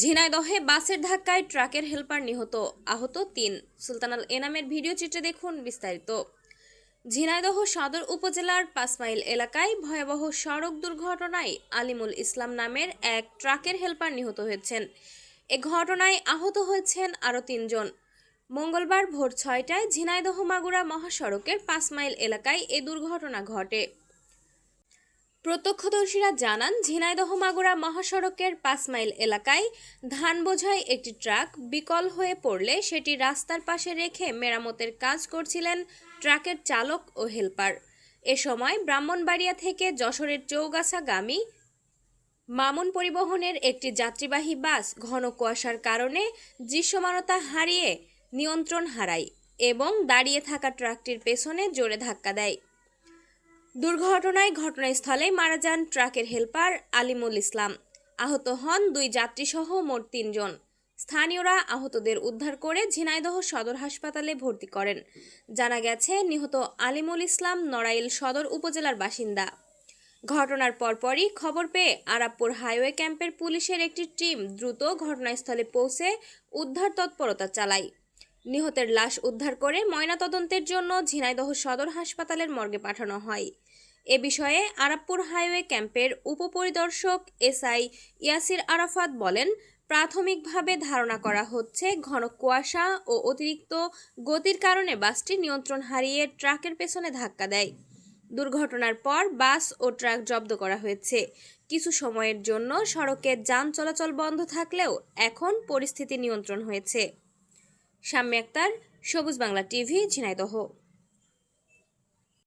ঝিনাইদহে বাসের ধাক্কায় ট্রাকের হেলপার নিহত, আহত তিন। সুলতানাল এনামের ভিডিও চিত্রে দেখুন বিস্তারিত। ঝিনাইদহ সদর উপজেলার পাঁচমাইল এলাকায় ভয়াবহ সড়ক দুর্ঘটনায় আলিমুল ইসলাম নামের এক ট্রাকের হেলপার নিহত হয়েছেন। এ ঘটনায় আহত হয়েছেন আরও তিনজন। মঙ্গলবার ভোর ছয়টায় ঝিনাইদহ মাগুরা মহাসড়কের পাঁচ মাইল এলাকায় এ দুর্ঘটনা ঘটে। প্রত্যক্ষদর্শীরা জানান, ঝিনাইদহ মাগুরা মহাসড়কের পাঁচ মাইল এলাকায় ধান বোঝাই একটি ট্রাক বিকল হয়ে পড়লে সেটি রাস্তার পাশে রেখে মেরামতের কাজ করছিলেন ট্রাকের চালক ও হেলপার। এ সময় ব্রাহ্মণবাড়িয়া থেকে যশোরের চৌগাছাগামী মামুন পরিবহনের একটি যাত্রীবাহী বাস ঘন কুয়াশার কারণে দৃশ্যমানতা হারিয়ে নিয়ন্ত্রণ হারায় এবং দাঁড়িয়ে থাকা ট্রাকটির পেছনে জোরে ধাক্কা দেয়। দুর্ঘটনায় ঘটনাস্থলে মারা যান ট্রাকের হেলপার আলিমুল ইসলাম। আহত হন দুই যাত্রীসহ মোট তিনজন। স্থানীয়রা আহতদের উদ্ধার করে ঝিনাইদহ সদর হাসপাতালে ভর্তি করেন। জানা গেছে, নিহত আলিমুল ইসলাম নড়াইল সদর উপজেলার বাসিন্দা। ঘটনার পরপরই খবর পেয়ে আরাবপুর হাইওয়ে ক্যাম্পের পুলিশের একটি টিম দ্রুত ঘটনাস্থলে পৌঁছে উদ্ধার তৎপরতা চালায়। নিহতের লাশ উদ্ধার করে ময়নাতদন্তের জন্য ঝিনাইদহ সদর হাসপাতালের মর্গে পাঠানো হয়। এ বিষয়ে আরাবপুর হাইওয়ে ক্যাম্পের উপপরিদর্শক এসআই ইয়াসির আরাফাত বলেন, প্রাথমিকভাবে ধারণা করা হচ্ছে ঘন কুয়াশা ও অতিরিক্ত গতির কারণে বাসটি নিয়ন্ত্রণ হারিয়ে ট্রাকের পেছনে ধাক্কা দেয়। দুর্ঘটনার পর বাস ও ট্রাক জব্দ করা হয়েছে। কিছু সময়ের জন্য সড়কে যান চলাচল বন্ধ থাকলেও এখন পরিস্থিতি নিয়ন্ত্রণ হয়েছে। শাম্মী আক্তার সবুজ বাংলা টিভি ঝিনাইদহ।